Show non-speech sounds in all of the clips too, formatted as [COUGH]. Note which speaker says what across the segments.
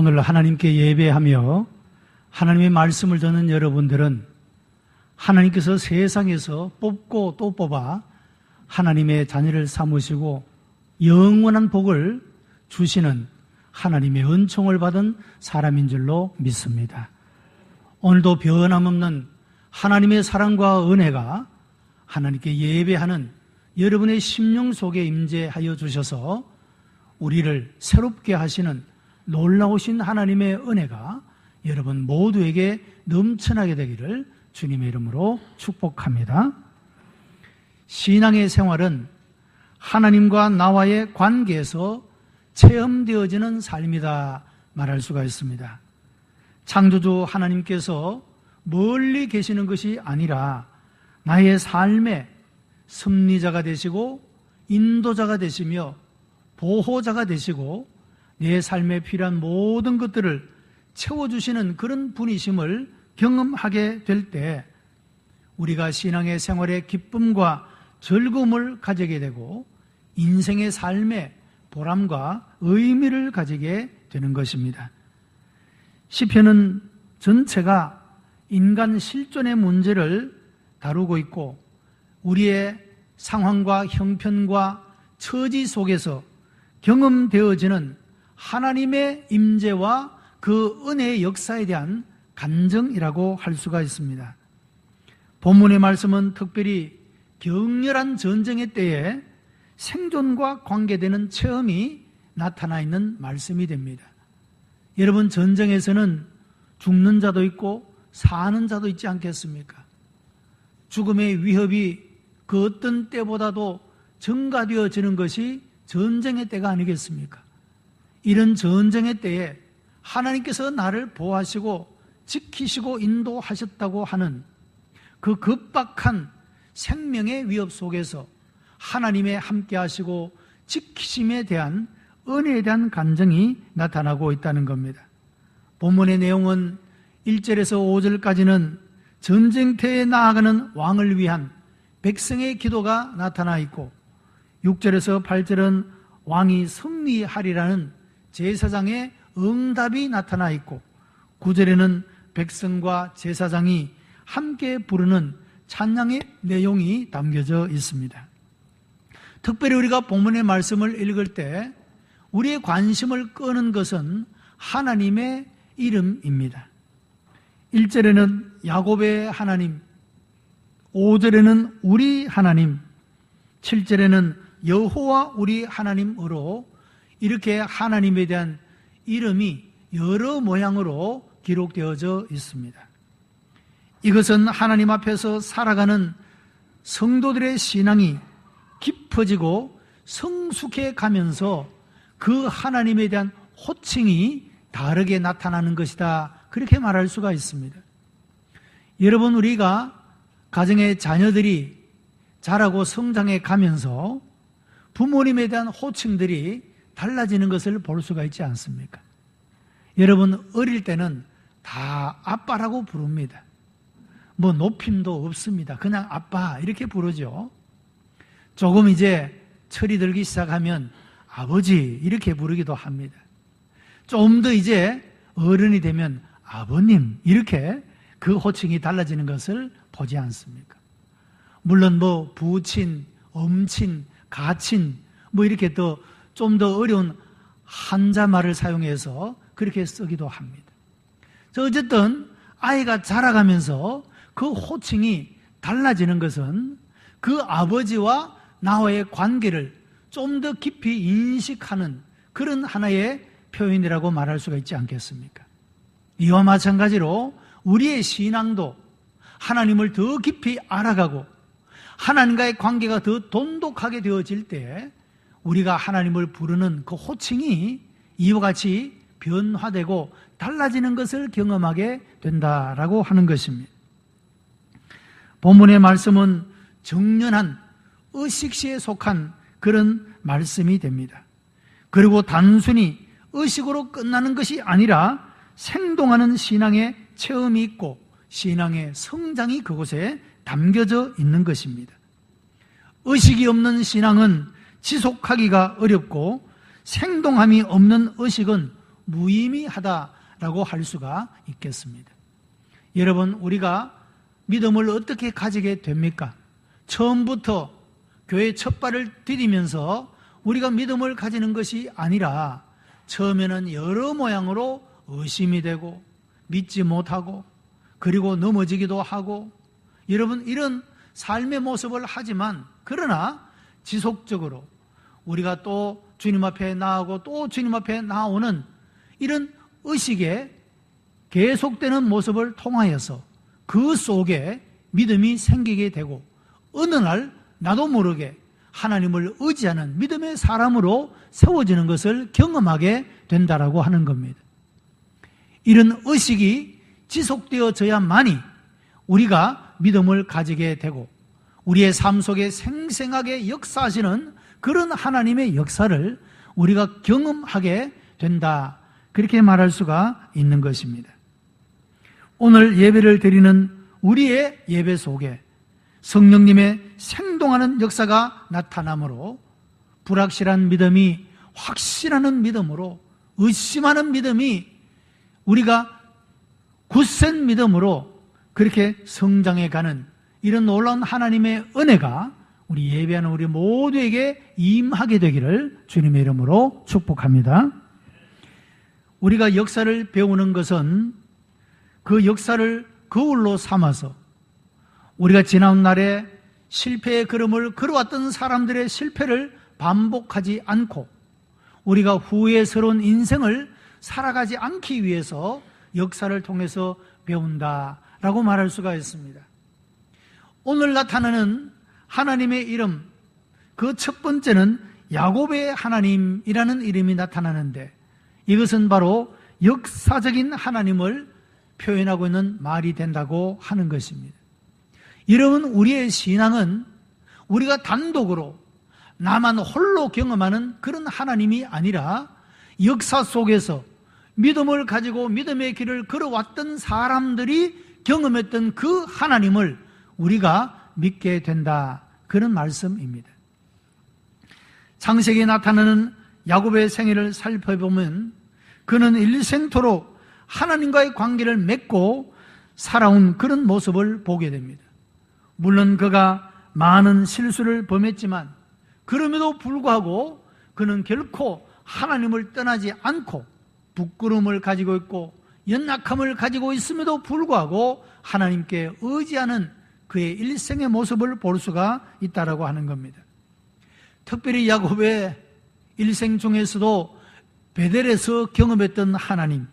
Speaker 1: 오늘 하나님께 예배하며 하나님의 말씀을 듣는 여러분들은 하나님께서 세상에서 뽑고 또 뽑아 하나님의 자녀를 삼으시고 영원한 복을 주시는 하나님의 은총을 받은 사람인 줄로 믿습니다. 오늘도 변함없는 하나님의 사랑과 은혜가 하나님께 예배하는 여러분의 심령 속에 임재하여 주셔서 우리를 새롭게 하시는 놀라우신 하나님의 은혜가 여러분 모두에게 넘쳐나게 되기를 주님의 이름으로 축복합니다. 신앙의 생활은 하나님과 나와의 관계에서 체험되어지는 삶이다 말할 수가 있습니다. 창조주 하나님께서 멀리 계시는 것이 아니라 나의 삶의 섭리자가 되시고 인도자가 되시며 보호자가 되시고 내 삶에 필요한 모든 것들을 채워주시는 그런 분이심을 경험하게 될 때 우리가 신앙의 생활의 기쁨과 즐거움을 가지게 되고 인생의 삶의 보람과 의미를 가지게 되는 것입니다. 시편은 전체가 인간 실존의 문제를 다루고 있고 우리의 상황과 형편과 처지 속에서 경험되어지는 하나님의 임재와 그 은혜의 역사에 대한 간증이라고 할 수가 있습니다. 본문의 말씀은 특별히 격렬한 전쟁의 때에 생존과 관계되는 체험이 나타나 있는 말씀이 됩니다. 여러분, 전쟁에서는 죽는 자도 있고 사는 자도 있지 않겠습니까? 죽음의 위협이 그 어떤 때보다도 증가되어지는 것이 전쟁의 때가 아니겠습니까? 이런 전쟁의 때에 하나님께서 나를 보호하시고 지키시고 인도하셨다고 하는 그 급박한 생명의 위협 속에서 하나님의 함께 하시고 지키심에 대한 은혜에 대한 간증이 나타나고 있다는 겁니다. 본문의 내용은 1절에서 5절까지는 전쟁터에 나아가는 왕을 위한 백성의 기도가 나타나 있고 6절에서 8절은 왕이 승리하리라는 제사장의 응답이 나타나 있고 9절에는 백성과 제사장이 함께 부르는 찬양의 내용이 담겨져 있습니다. 특별히 우리가 본문의 말씀을 읽을 때 우리의 관심을 끄는 것은 하나님의 이름입니다. 1절에는 야곱의 하나님, 5절에는 우리 하나님, 7절에는 여호와 우리 하나님으로 이렇게 하나님에 대한 이름이 여러 모양으로 기록되어져 있습니다. 이것은 하나님 앞에서 살아가는 성도들의 신앙이 깊어지고 성숙해 가면서 그 하나님에 대한 호칭이 다르게 나타나는 것이다. 그렇게 말할 수가 있습니다. 여러분, 우리가 가정의 자녀들이 자라고 성장해 가면서 부모님에 대한 호칭들이 달라지는 것을 볼 수가 있지 않습니까? 여러분, 어릴 때는 다 아빠라고 부릅니다. 뭐 높임도 없습니다. 그냥 아빠 이렇게 부르죠. 조금 이제 철이 들기 시작하면 아버지 이렇게 부르기도 합니다. 좀 더 이제 어른이 되면 아버님 이렇게 그 호칭이 달라지는 것을 보지 않습니까? 물론 뭐 부친, 엄친, 가친 뭐 이렇게 또 좀 더 어려운 한자말을 사용해서 그렇게 쓰기도 합니다. 저 어쨌든 아이가 자라가면서 그 호칭이 달라지는 것은 그 아버지와 나와의 관계를 좀 더 깊이 인식하는 그런 하나의 표현이라고 말할 수가 있지 않겠습니까? 이와 마찬가지로 우리의 신앙도 하나님을 더 깊이 알아가고 하나님과의 관계가 더 돈독하게 되어질 때 우리가 하나님을 부르는 그 호칭이 이와 같이 변화되고 달라지는 것을 경험하게 된다라고 하는 것입니다. 본문의 말씀은 정연한 의식시에 속한 그런 말씀이 됩니다. 그리고 단순히 의식으로 끝나는 것이 아니라 생동하는 신앙의 체험이 있고 신앙의 성장이 그곳에 담겨져 있는 것입니다. 의식이 없는 신앙은 지속하기가 어렵고 생동함이 없는 의식은 무의미하다라고 할 수가 있겠습니다. 여러분, 우리가 믿음을 어떻게 가지게 됩니까? 처음부터 교회 첫 발을 디디면서 우리가 믿음을 가지는 것이 아니라 처음에는 여러 모양으로 의심이 되고 믿지 못하고 그리고 넘어지기도 하고 여러분 이런 삶의 모습을 하지만 그러나 지속적으로 우리가 또 주님 앞에 나오고 또 주님 앞에 나오는 이런 의식에 계속되는 모습을 통하여서 그 속에 믿음이 생기게 되고 어느 날 나도 모르게 하나님을 의지하는 믿음의 사람으로 세워지는 것을 경험하게 된다라고 하는 겁니다. 이런 의식이 지속되어져야만이 우리가 믿음을 가지게 되고 우리의 삶 속에 생생하게 역사하시는 그런 하나님의 역사를 우리가 경험하게 된다. 그렇게 말할 수가 있는 것입니다. 오늘 예배를 드리는 우리의 예배 속에 성령님의 생동하는 역사가 나타나므로 불확실한 믿음이 확실하는 믿음으로 의심하는 믿음이 우리가 굳센 믿음으로 그렇게 성장해 가는 이런 놀라운 하나님의 은혜가 우리 예배하는 우리 모두에게 임하게 되기를 주님의 이름으로 축복합니다. 우리가 역사를 배우는 것은 그 역사를 거울로 삼아서 우리가 지난 날에 실패의 걸음을 걸어왔던 사람들의 실패를 반복하지 않고 우리가 후회스러운 인생을 살아가지 않기 위해서 역사를 통해서 배운다라고 말할 수가 있습니다. 오늘 나타나는 하나님의 이름 그 첫 번째는 야곱의 하나님이라는 이름이 나타나는데 이것은 바로 역사적인 하나님을 표현하고 있는 말이 된다고 하는 것입니다. 여러분, 우리의 신앙은 우리가 단독으로 나만 홀로 경험하는 그런 하나님이 아니라 역사 속에서 믿음을 가지고 믿음의 길을 걸어왔던 사람들이 경험했던 그 하나님을 우리가 믿게 된다. 그런 말씀입니다. 창세기에 나타나는 야곱의 생애를 살펴보면 그는 일생토록 하나님과의 관계를 맺고 살아온 그런 모습을 보게 됩니다. 물론 그가 많은 실수를 범했지만 그럼에도 불구하고 그는 결코 하나님을 떠나지 않고 부끄러움을 가지고 있고 연약함을 가지고 있음에도 불구하고 하나님께 의지하는 그의 일생의 모습을 볼 수가 있다라고 하는 겁니다. 특별히 야곱의 일생 중에서도 베델에서 경험했던 하나님,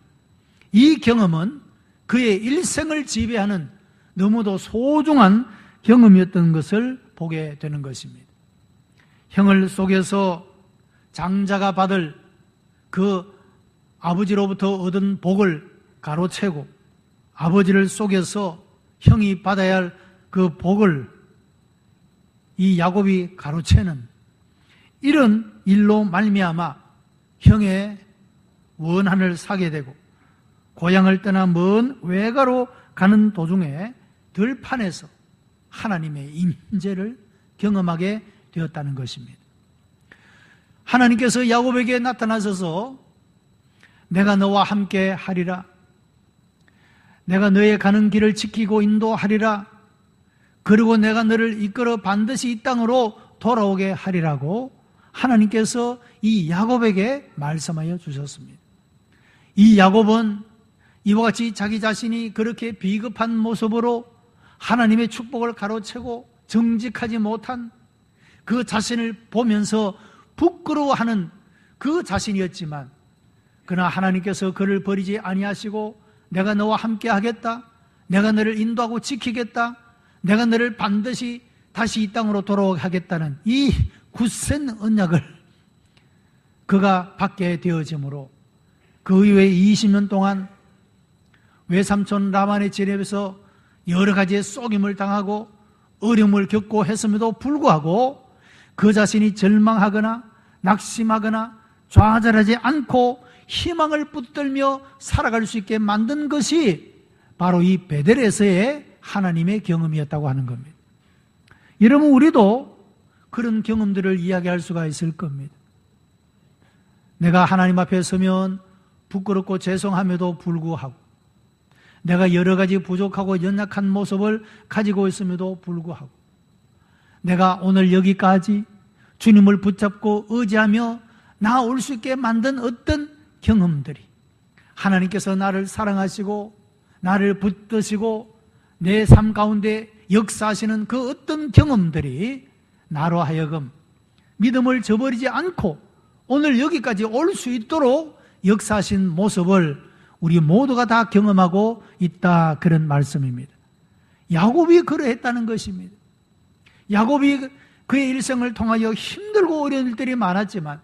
Speaker 1: 이 경험은 그의 일생을 지배하는 너무도 소중한 경험이었던 것을 보게 되는 것입니다. 형을 속에서 장자가 받을 그 아버지로부터 얻은 복을 가로채고 아버지를 속여서 형이 받아야 할 그 복을 이 야곱이 가로채는 이런 일로 말미암아 형의 원한을 사게 되고 고향을 떠나 먼 외가로 가는 도중에 들판에서 하나님의 임재를 경험하게 되었다는 것입니다. 하나님께서 야곱에게 나타나셔서 내가 너와 함께 하리라. 내가 너의 가는 길을 지키고 인도하리라. 그리고 내가 너를 이끌어 반드시 이 땅으로 돌아오게 하리라고 하나님께서 이 야곱에게 말씀하여 주셨습니다. 이 야곱은 이와 같이 자기 자신이 그렇게 비겁한 모습으로 하나님의 축복을 가로채고 정직하지 못한 그 자신을 보면서 부끄러워하는 그 자신이었지만 그러나 하나님께서 그를 버리지 아니하시고 내가 너와 함께 하겠다. 내가 너를 인도하고 지키겠다. 내가 너를 반드시 다시 이 땅으로 돌아오게 하겠다는 이 굳센 언약을 그가 받게 되어지므로 그 이후에 20년 동안 외삼촌 라만의 지뢰에서 여러 가지의 쏘김을 당하고 어려움을 겪고 했음에도 불구하고 그 자신이 절망하거나 낙심하거나 좌절하지 않고 희망을 붙들며 살아갈 수 있게 만든 것이 바로 이 베델에서의 하나님의 경험이었다고 하는 겁니다. 여러분, 우리도 그런 경험들을 이야기할 수가 있을 겁니다. 내가 하나님 앞에 서면 부끄럽고 죄송함에도 불구하고 내가 여러 가지 부족하고 연약한 모습을 가지고 있음에도 불구하고 내가 오늘 여기까지 주님을 붙잡고 의지하며 나올 수 있게 만든 어떤 경험들이 하나님께서 나를 사랑하시고 나를 붙드시고 내 삶 가운데 역사하시는 그 어떤 경험들이 나로 하여금 믿음을 저버리지 않고 오늘 여기까지 올 수 있도록 역사하신 모습을 우리 모두가 다 경험하고 있다 그런 말씀입니다. 야곱이 그러했다는 것입니다. 야곱이 그의 일생을 통하여 힘들고 어려운 일들이 많았지만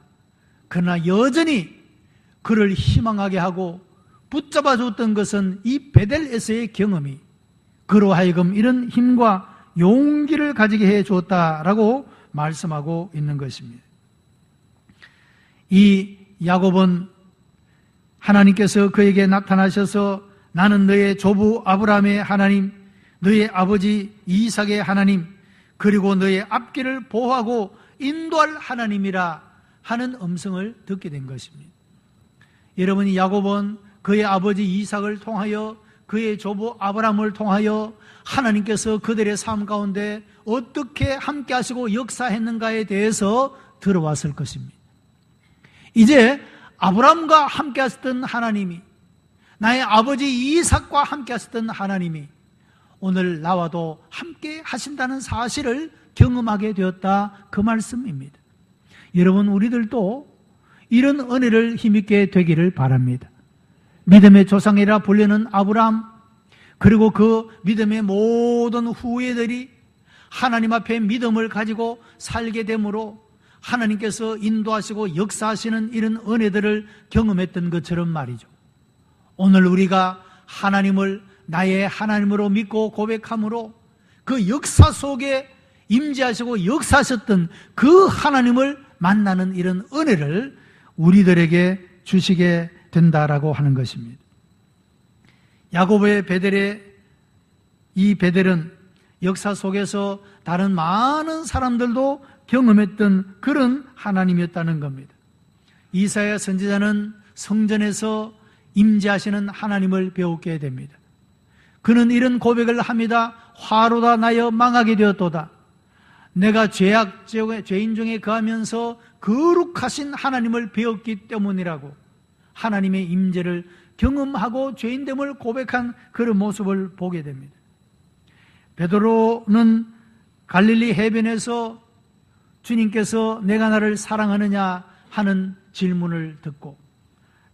Speaker 1: 그러나 여전히 그를 희망하게 하고 붙잡아 줬던 것은 이 베델에서의 경험이 그로 하여금 이런 힘과 용기를 가지게 해 주었다라고 말씀하고 있는 것입니다. 이 야곱은 하나님께서 그에게 나타나셔서 나는 너의 조부 아브라함의 하나님, 너의 아버지 이삭의 하나님, 그리고 너의 앞길을 보호하고 인도할 하나님이라 하는 음성을 듣게 된 것입니다. 여러분이 야곱은 그의 아버지 이삭을 통하여 그의 조부 아브라함을 통하여 하나님께서 그들의 삶 가운데 어떻게 함께 하시고 역사했는가에 대해서 들어왔을 것입니다. 이제 아브라함과 함께 하셨던 하나님이 나의 아버지 이삭과 함께 하셨던 하나님이 오늘 나와도 함께 하신다는 사실을 경험하게 되었다 그 말씀입니다. 여러분 우리들도 이런 은혜를 힘있게 되기를 바랍니다. 믿음의 조상이라 불리는 아브라함 그리고 그 믿음의 모든 후예들이 하나님 앞에 믿음을 가지고 살게 되므로 하나님께서 인도하시고 역사하시는 이런 은혜들을 경험했던 것처럼 말이죠. 오늘 우리가 하나님을 나의 하나님으로 믿고 고백함으로 그 역사 속에 임재하시고 역사하셨던 그 하나님을 만나는 이런 은혜를 우리들에게 주시게 된다라고 하는 것입니다. 야고보의 베델의 이 베델은 역사 속에서 다른 많은 사람들도 경험했던 그런 하나님이었다는 겁니다. 이사야 선지자는 성전에서 임재하시는 하나님을 배우게 됩니다. 그는 이런 고백을 합니다. 화로다 나여 망하게 되었도다. 내가 죄악 죄인 중에 거하면서 거룩하신 하나님을 배웠기 때문이라고 하나님의 임재를 경험하고 죄인됨을 고백한 그런 모습을 보게 됩니다. 베드로는 갈릴리 해변에서 주님께서 내가 나를 사랑하느냐 하는 질문을 듣고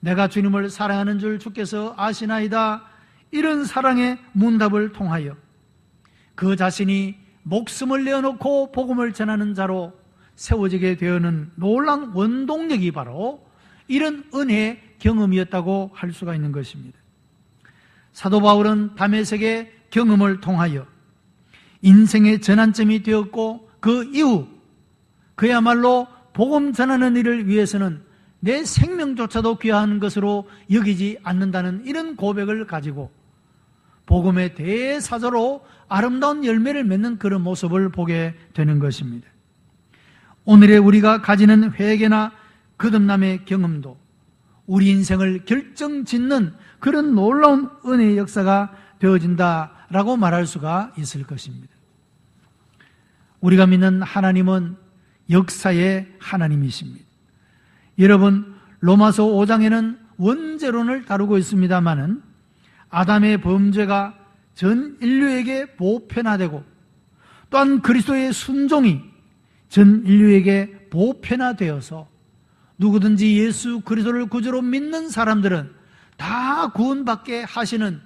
Speaker 1: 내가 주님을 사랑하는 줄 주께서 아시나이다 이런 사랑의 문답을 통하여 그 자신이 목숨을 내어놓고 복음을 전하는 자로 세워지게 되어는 놀란 원동력이 바로 이런 은혜의 경험이었다고 할 수가 있는 것입니다. 사도 바울은 담에색의 경험을 통하여 인생의 전환점이 되었고 그 이후 그야말로 복음 전하는 일을 위해서는 내 생명조차도 귀한 것으로 여기지 않는다는 이런 고백을 가지고 복음의 대사자로 아름다운 열매를 맺는 그런 모습을 보게 되는 것입니다. 오늘의 우리가 가지는 회개나 거듭남의 경험도 우리 인생을 결정 짓는 그런 놀라운 은혜의 역사가 되어진다라고 말할 수가 있을 것입니다. 우리가 믿는 하나님은 역사의 하나님이십니다. 여러분, 로마서 5장에는 원죄론을 다루고 있습니다만은 아담의 범죄가 전 인류에게 보편화되고 또한 그리스도의 순종이 전 인류에게 보편화되어서 누구든지 예수 그리스도를 구주로 믿는 사람들은 다 구원받게 하시는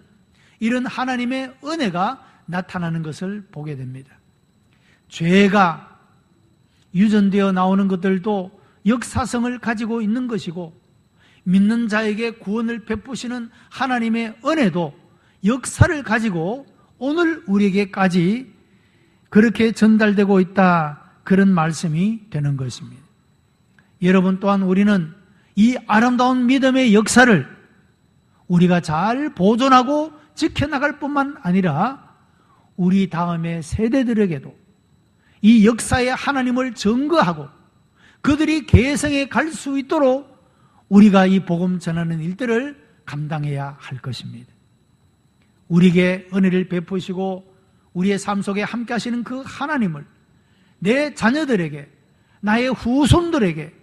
Speaker 1: 이런 하나님의 은혜가 나타나는 것을 보게 됩니다. 죄가 유전되어 나오는 것들도 역사성을 가지고 있는 것이고 믿는 자에게 구원을 베푸시는 하나님의 은혜도 역사를 가지고 오늘 우리에게까지 그렇게 전달되고 있다. 그런 말씀이 되는 것입니다. 여러분 또한 우리는 이 아름다운 믿음의 역사를 우리가 잘 보존하고 지켜나갈 뿐만 아니라 우리 다음의 세대들에게도 이 역사의 하나님을 증거하고 그들이 개성에 갈 수 있도록 우리가 이 복음 전하는 일들을 감당해야 할 것입니다. 우리에게 은혜를 베푸시고 우리의 삶 속에 함께 하시는 그 하나님을 내 자녀들에게 나의 후손들에게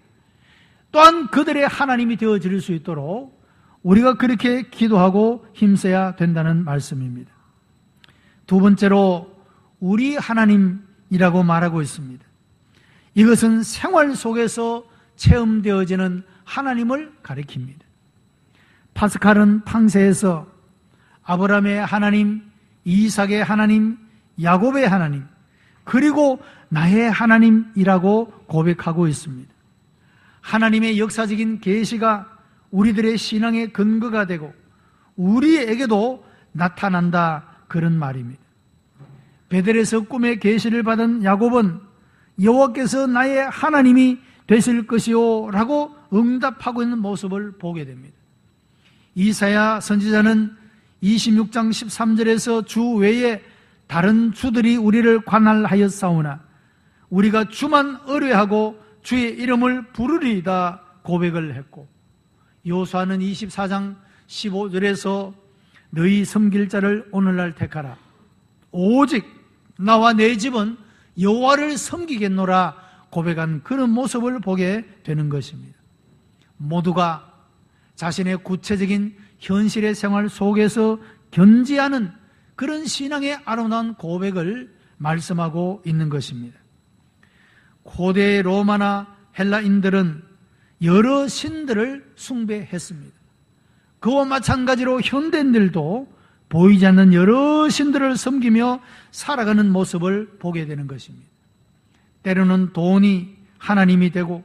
Speaker 1: 또한 그들의 하나님이 되어질 수 있도록 우리가 그렇게 기도하고 힘써야 된다는 말씀입니다. 두 번째로 우리 하나님이라고 말하고 있습니다. 이것은 생활 속에서 체험되어지는 하나님을 가리킵니다. 파스칼은 팡세에서 아브라함의 하나님, 이삭의 하나님, 야곱의 하나님, 그리고 나의 하나님이라고 고백하고 있습니다. 하나님의 역사적인 계시가 우리들의 신앙의 근거가 되고 우리에게도 나타난다 그런 말입니다. 베델에서 꿈의 계시를 받은 야곱은 여호와께서 나의 하나님이 되실 것이요라고 응답하고 있는 모습을 보게 됩니다. 이사야 선지자는 26장 13절에서 주 외에 다른 주들이 우리를 관할하였사오나 우리가 주만 의뢰하고 주의 이름을 부르리다 고백을 했고 요수아는 24장 15절에서 너희 섬길 자를 오늘날 택하라 오직 나와 내 집은 여호와를 섬기겠노라 고백한 그런 모습을 보게 되는 것입니다. 모두가 자신의 구체적인 현실의 생활 속에서 견지하는 그런 신앙의 아름다운 고백을 말씀하고 있는 것입니다. 고대 로마나 헬라인들은 여러 신들을 숭배했습니다. 그와 마찬가지로 현대인들도 보이지 않는 여러 신들을 섬기며 살아가는 모습을 보게 되는 것입니다. 때로는 돈이 하나님이 되고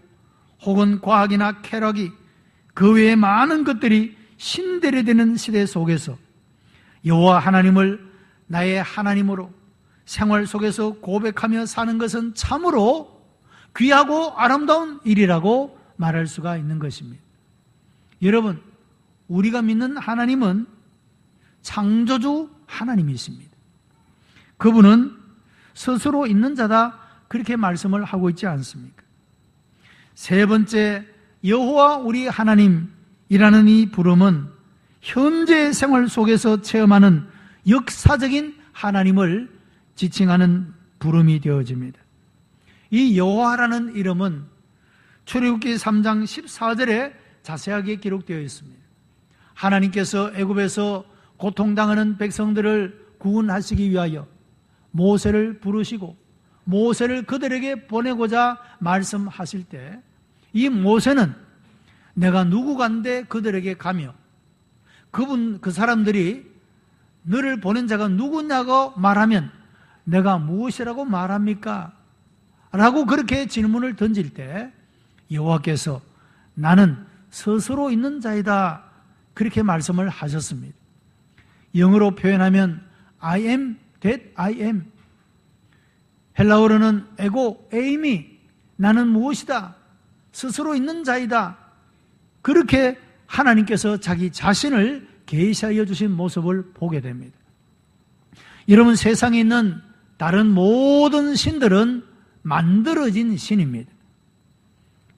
Speaker 1: 혹은 과학이나 쾌락이 그 외에 많은 것들이 신들이 되는 시대 속에서 여호와 하나님을 나의 하나님으로 생활 속에서 고백하며 사는 것은 참으로 귀하고 아름다운 일이라고 말할 수가 있는 것입니다. 여러분, 우리가 믿는 하나님은 창조주 하나님이십니다. 그분은 스스로 있는 자다 그렇게 말씀을 하고 있지 않습니까? 세 번째 여호와 우리 하나님이라는 이 부름은 현재 생활 속에서 체험하는 역사적인 하나님을 지칭하는 부름이 되어집니다. 이 여호와라는 이름은 출애굽기 3장 14절에 자세하게 기록되어 있습니다. 하나님께서 애굽에서 고통당하는 백성들을 구원하시기 위하여 모세를 부르시고 모세를 그들에게 보내고자 말씀하실 때 이 모세는 내가 누구간데 그들에게 가며 그분 그 사람들이 너를 보낸 자가 누구냐고 말하면 내가 무엇이라고 말합니까? 라고 그렇게 질문을 던질 때 여호와께서 나는 스스로 있는 자이다 그렇게 말씀을 하셨습니다. 영어로 표현하면 I am that I am. 헬라어로는 에고 에이미 나는 무엇이다 스스로 있는 자이다. 그렇게 하나님께서 자기 자신을 계시하여 주신 모습을 보게 됩니다. 여러분 세상에 있는 다른 모든 신들은 만들어진 신입니다.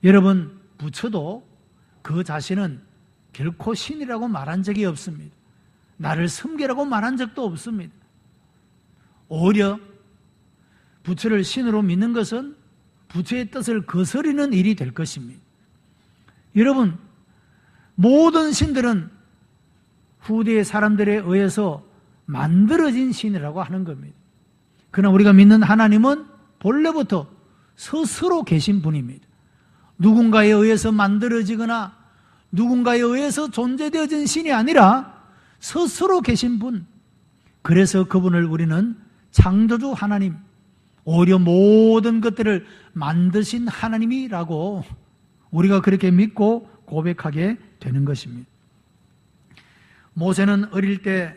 Speaker 1: 여러분 부처도 그 자신은 결코 신이라고 말한 적이 없습니다. 나를 섬기라고 말한 적도 없습니다. 오히려 부처를 신으로 믿는 것은 부처의 뜻을 거스리는 일이 될 것입니다. 여러분, 모든 신들은 후대의 사람들에 의해서 만들어진 신이라고 하는 겁니다. 그러나 우리가 믿는 하나님은 본래부터 스스로 계신 분입니다. 누군가에 의해서 만들어지거나 누군가에 의해서 존재되어진 신이 아니라 스스로 계신 분. 그래서 그분을 우리는 창조주 하나님, 오히려 모든 것들을 만드신 하나님이라고 우리가 그렇게 믿고 고백하게 되는 것입니다. 모세는 어릴 때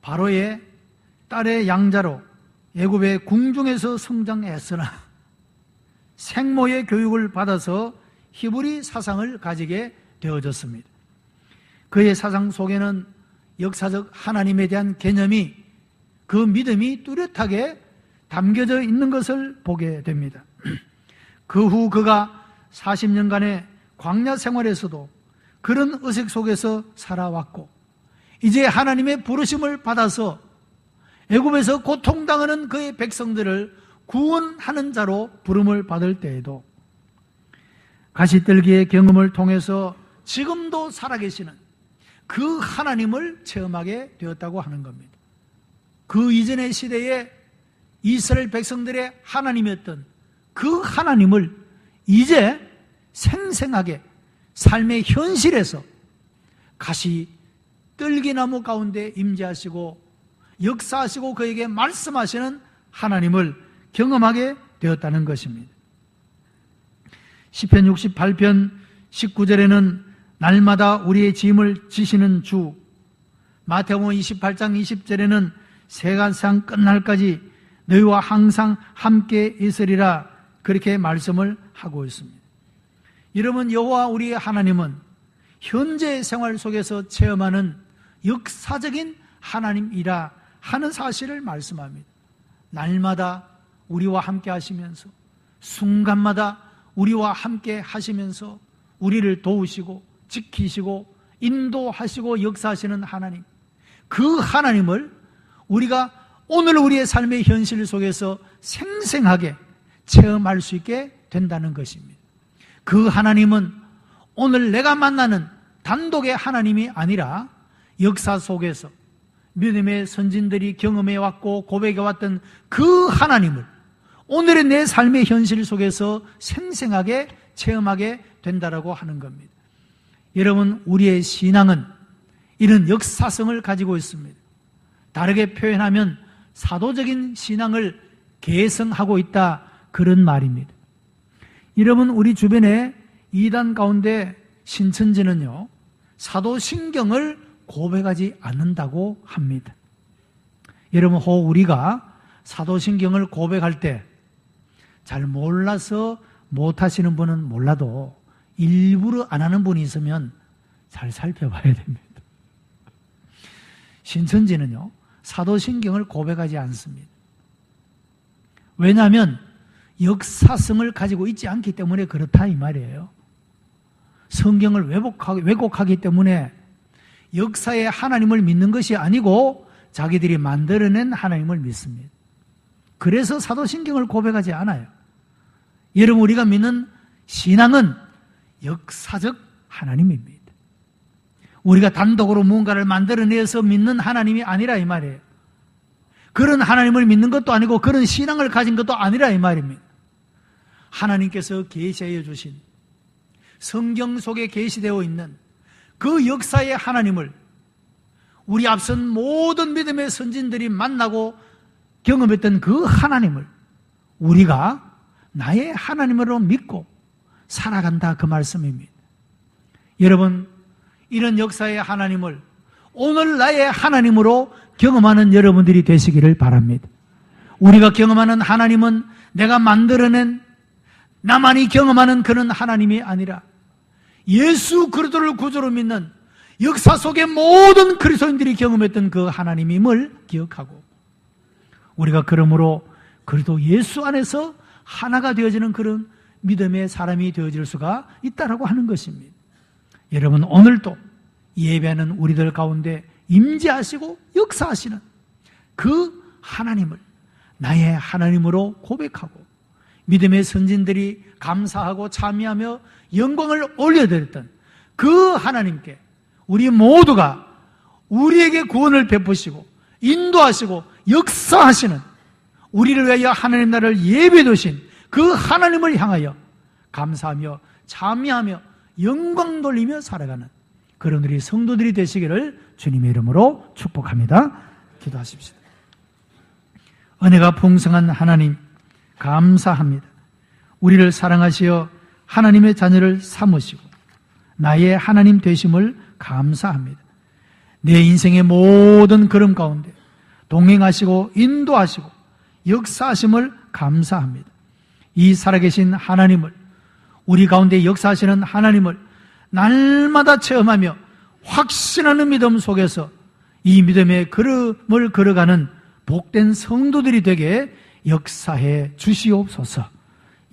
Speaker 1: 바로의 딸의 양자로 애굽의 궁중에서 성장했으나 생모의 교육을 받아서 히브리 사상을 가지게 되어졌습니다. 그의 사상 속에는 역사적 하나님에 대한 개념이 그 믿음이 뚜렷하게 담겨져 있는 것을 보게 됩니다. [CLEARS THROAT] 그 후 그가 40년간의 광야 생활에서도 그런 의식 속에서 살아왔고 이제 하나님의 부르심을 받아서 애굽에서 고통당하는 그의 백성들을 구원하는 자로 부름을 받을 때에도 가시떨기의 경험을 통해서 지금도 살아계시는 그 하나님을 체험하게 되었다고 하는 겁니다. 그 이전의 시대에 이스라엘 백성들의 하나님이었던 그 하나님을 이제 생생하게 삶의 현실에서 가시 뜰기나무 가운데 임재하시고 역사하시고 그에게 말씀하시는 하나님을 경험하게 되었다는 것입니다. 10편 68편 19절에는 날마다 우리의 짐을 지시는 주 마태복음 28장 20절에는 세간상 끝날까지 너희와 항상 함께 있으리라 그렇게 말씀을 하고 있습니다. 여러분 여호와 우리의 하나님은 현재 생활 속에서 체험하는 역사적인 하나님이라 하는 사실을 말씀합니다. 날마다 우리와 함께 하시면서 순간마다 우리와 함께 하시면서 우리를 도우시고 지키시고 인도하시고 역사하시는 하나님. 그 하나님을 우리가 오늘 우리의 삶의 현실 속에서 생생하게 체험할 수 있게 된다는 것입니다. 그 하나님은 오늘 내가 만나는 단독의 하나님이 아니라 역사 속에서 믿음의 선진들이 경험해 왔고 고백해 왔던 그 하나님을 오늘의 내 삶의 현실 속에서 생생하게 체험하게 된다라고 하는 겁니다. 여러분, 우리의 신앙은 이런 역사성을 가지고 있습니다. 다르게 표현하면 사도적인 신앙을 개성하고 있다 그런 말입니다. 여러분, 우리 주변에 이단 가운데 신천지는요, 사도신경을 고백하지 않는다고 합니다. 여러분, 혹 우리가 사도신경을 고백할 때 잘 몰라서 못 하시는 분은 몰라도 일부러 안 하는 분이 있으면 잘 살펴봐야 됩니다. 신천지는요, 사도신경을 고백하지 않습니다. 왜냐하면 역사성을 가지고 있지 않기 때문에 그렇다 이 말이에요. 성경을 왜곡하기 때문에 역사의 하나님을 믿는 것이 아니고 자기들이 만들어낸 하나님을 믿습니다. 그래서 사도신경을 고백하지 않아요. 여러분, 우리가 믿는 신앙은 역사적 하나님입니다. 우리가 단독으로 무언가를 만들어내서 믿는 하나님이 아니라 이 말이에요. 그런 하나님을 믿는 것도 아니고 그런 신앙을 가진 것도 아니라 이 말입니다. 하나님께서 계시하여 주신 성경 속에 계시되어 있는 그 역사의 하나님을 우리 앞선 모든 믿음의 선진들이 만나고 경험했던 그 하나님을 우리가 나의 하나님으로 믿고 살아간다 그 말씀입니다. 여러분, 이런 역사의 하나님을 오늘 나의 하나님으로 경험하는 여러분들이 되시기를 바랍니다. 우리가 경험하는 하나님은 내가 만들어낸 나만이 경험하는 그런 하나님이 아니라 예수 그리스도를 구주로 믿는 역사 속의 모든 그리스도인들이 경험했던 그 하나님임을 기억하고 우리가 그러므로 그래도 예수 안에서 하나가 되어지는 그런 믿음의 사람이 되어질 수가 있다라고 하는 것입니다. 여러분 오늘도 예배하는 우리들 가운데 임재하시고 역사하시는 그 하나님을 나의 하나님으로 고백하고 믿음의 선진들이 감사하고 참여하며 영광을 올려드렸던 그 하나님께 우리 모두가 우리에게 구원을 베푸시고 인도하시고 역사하시는 우리를 위하여 하나님 나라를 예배 두신 그 하나님을 향하여 감사하며 참여하며 영광 돌리며 살아가는 그런 우리 성도들이 되시기를 주님의 이름으로 축복합니다. 기도하십시오. 은혜가 풍성한 하나님 감사합니다. 우리를 사랑하시어 하나님의 자녀를 삼으시고 나의 하나님 되심을 감사합니다. 내 인생의 모든 걸음 가운데 동행하시고 인도하시고 역사하심을 감사합니다. 이 살아계신 하나님을 우리 가운데 역사하시는 하나님을 날마다 체험하며 확신하는 믿음 속에서 이 믿음의 걸음을 걸어가는 복된 성도들이 되게 역사해 주시옵소서.